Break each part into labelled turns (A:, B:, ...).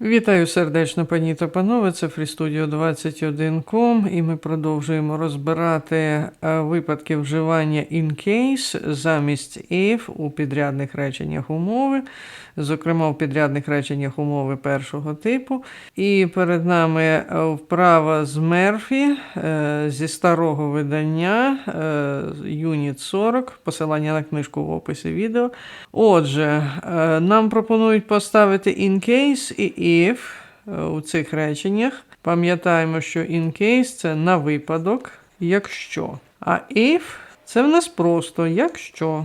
A: Вітаю сердечно, пані та панове. Це FreeStudio 21.com і ми продовжуємо розбирати е, випадки вживання in case замість if у підрядних реченнях умови, зокрема в підрядних реченнях умови першого типу. І перед нами е, вправа з Мерфі е, зі старого видання Юніт 40, посилання на книжку в описі відео. Отже, нам пропонують поставити in case і if е, у цих реченнях. Пам'ятаємо, що in case це на випадок, якщо. А if це в нас просто якщо,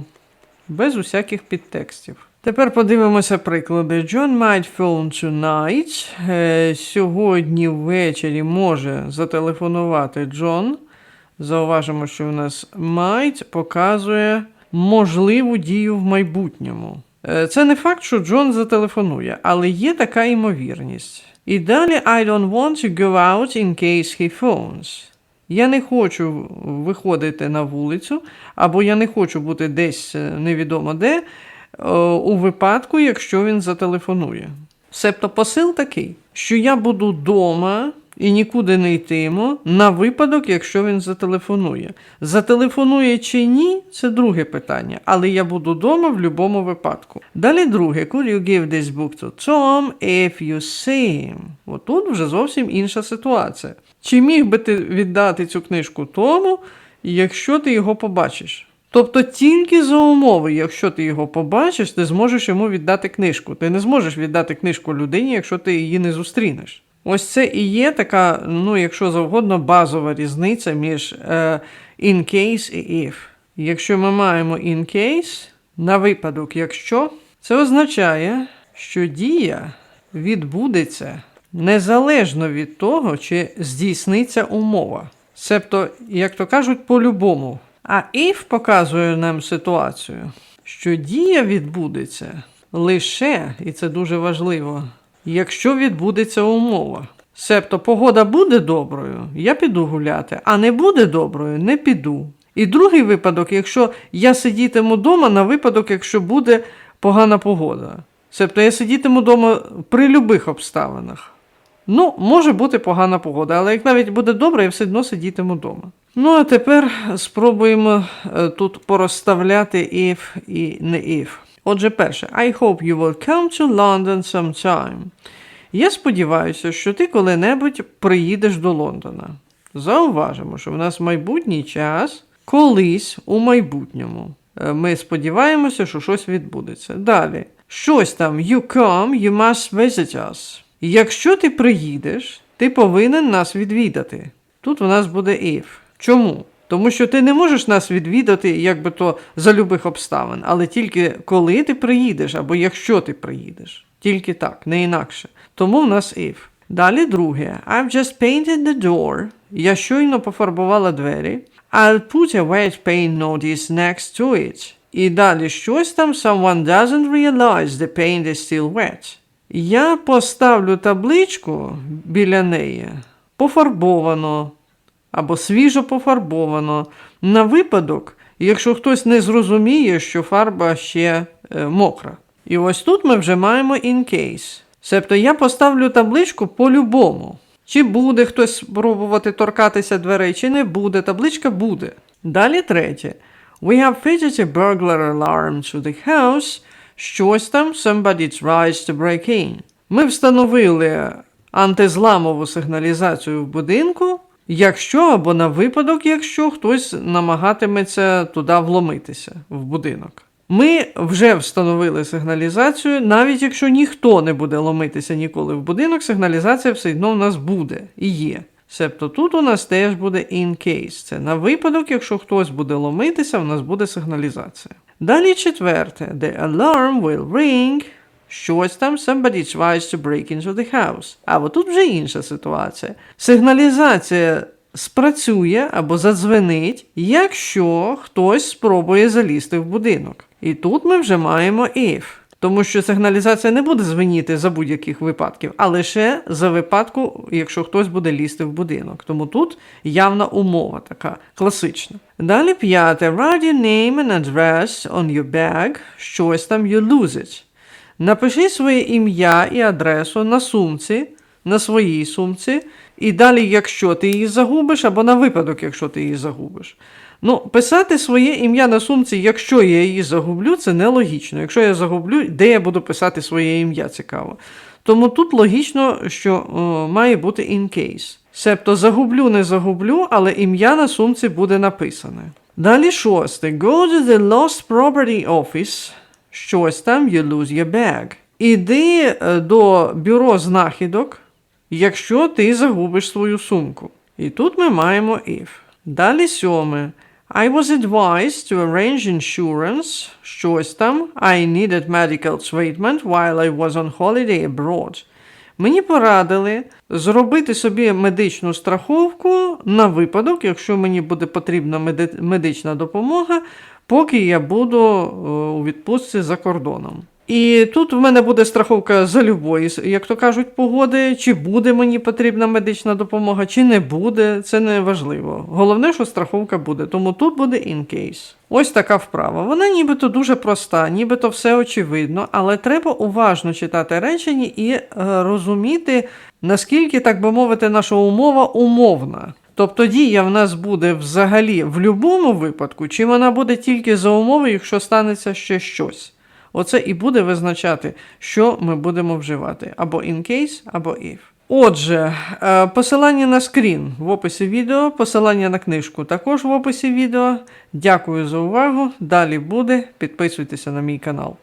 A: без усяких підтекстів. Тепер подивимося приклади. John might phone tonight. Е, Сьогодні ввечері може зателефонувати Джон. Зауважимо, що у нас might показує можливу дію в майбутньому. Е, Це не факт, що Джон зателефонує, але є така ймовірність. І далі I don't want to go out in case he phones. Я не хочу виходити на вулицю, або я не хочу бути десь е, невідомо де, е, у випадку, якщо він зателефонує. Себто посил такий, що я буду вдома і нікуди не йтиму на випадок, якщо він зателефонує. Зателефонує чи ні, це друге питання, але я буду вдома в будь-якому випадку. Далі друге, could you give this book to Tom if you see him? Отут вже зовсім інша ситуація. Чи міг би ти віддати цю книжку Тому, якщо ти його побачиш? Тобто тільки за умови, якщо ти його побачиш, ти зможеш йому віддати книжку. Ти не зможеш віддати книжку людині, якщо ти її не зустрінеш. Ось це і є така, ну, якщо завгодно, базова різниця між е, in case і if. Якщо ми маємо in case, на випадок, якщо, це означає, що дія відбудеться незалежно від того, чи здійсниться умова. Себто, як то кажуть, по-любому. А if показує нам ситуацію, що дія відбудеться лише, і це дуже важливо, якщо відбудеться умова. Себто погода буде доброю, я піду гуляти, а не буде доброю, не піду. І другий випадок, якщо я сидітиму вдома на випадок, якщо буде погана погода. Себто я сидітиму вдома при любих обставинах. Ну, може бути погана погода, але як навіть буде добре, я все одно сидітиму вдома. Ну, а тепер спробуємо е, тут порозставляти if і не if. Отже, перше, I hope you will come to London sometime. Я сподіваюся, що ти коли-небудь приїдеш до Лондона. Зауважимо, що в нас майбутній час колись у майбутньому. Е, Ми сподіваємося, що щось відбудеться. Далі. Щось там you come, you must visit us. Якщо ти приїдеш, ти повинен нас відвідати. Тут у нас буде if. Чому? Тому що ти не можеш нас відвідати, як би то за любих обставин, але тільки коли ти приїдеш, або якщо ти приїдеш. Тільки так, не інакше. Тому в нас if. Далі друге. I've just painted the door. Я щойно пофарбувала двері. I'll put a wet paint notice next to it. І далі щось там someone doesn't realize the paint is still wet. Я поставлю табличку біля неї пофарбовано або свіжо пофарбовано на випадок, якщо хтось не зрозуміє, що фарба ще е, мокра. І ось тут ми вже маємо in case. Себто я поставлю табличку по-любому. Чи буде хтось спробувати торкатися дверей, чи не буде, табличка буде. Далі третє. We have fitted a burglar alarm to the house. Щось там somebody tries to break in. Ми встановили антизламову сигналізацію в будинку, якщо або на випадок, якщо хтось намагатиметься туди вломитися в будинок. Ми вже встановили сигналізацію, навіть якщо ніхто не буде ломитися ніколи в будинок, сигналізація все одно в нас буде і є. Себто тут у нас теж буде in case. Це на випадок, якщо хтось буде ломитися, у нас буде сигналізація. Далі четверте. The alarm will ring. Щось там somebody tries to break into the house. А от тут вже інша ситуація. Сигналізація спрацює або задзвенить, якщо хтось спробує залізти в будинок. І тут ми вже маємо if. Тому що сигналізація не буде звеніти за будь-яких випадків, а лише за випадку, якщо хтось буде лізти в будинок. Тому тут явна умова така класична. Далі п'яте. Write your name and address on your bag. Щось там you lose it. Напиши своє ім'я і адресу на сумці, на своїй сумці, і далі, якщо ти її загубиш, або на випадок, якщо ти її загубиш. Ну, писати своє ім'я на сумці, якщо я її загублю, це нелогічно. Якщо я загублю, де я буду писати своє ім'я, цікаво. Тому тут логічно, що о, має бути in case. Себто загублю, не загублю, але ім'я на сумці буде написане. Далі шосте. Go to the lost property office. Щось там, you lose your bag. Іди е, до бюро знахідок, якщо ти загубиш свою сумку. І тут ми маємо if. Далі сьоме. I was advised to arrange insurance. Щось там. I needed medical treatment while I was on holiday abroad. Мені порадили зробити собі медичну страховку на випадок, якщо мені буде потрібна медична допомога, поки я буду е, у відпустці за кордоном. І тут в мене буде страховка за любої, як то кажуть, погоди, чи буде мені потрібна медична допомога, чи не буде, це не важливо. Головне, що страховка буде, тому тут буде in case. Ось така вправа. Вона нібито дуже проста, нібито все очевидно, але треба уважно читати речення і е, розуміти, наскільки, так би мовити, наша умова умовна. Тобто дія в нас буде взагалі в будь-якому випадку, чи вона буде тільки за умови, якщо станеться ще щось. Оце і буде визначати, що ми будемо вживати: або in case, або if. Отже, е, посилання на скрін в описі відео, посилання на книжку також в описі відео. Дякую за увагу. Далі буде. Підписуйтеся на мій канал.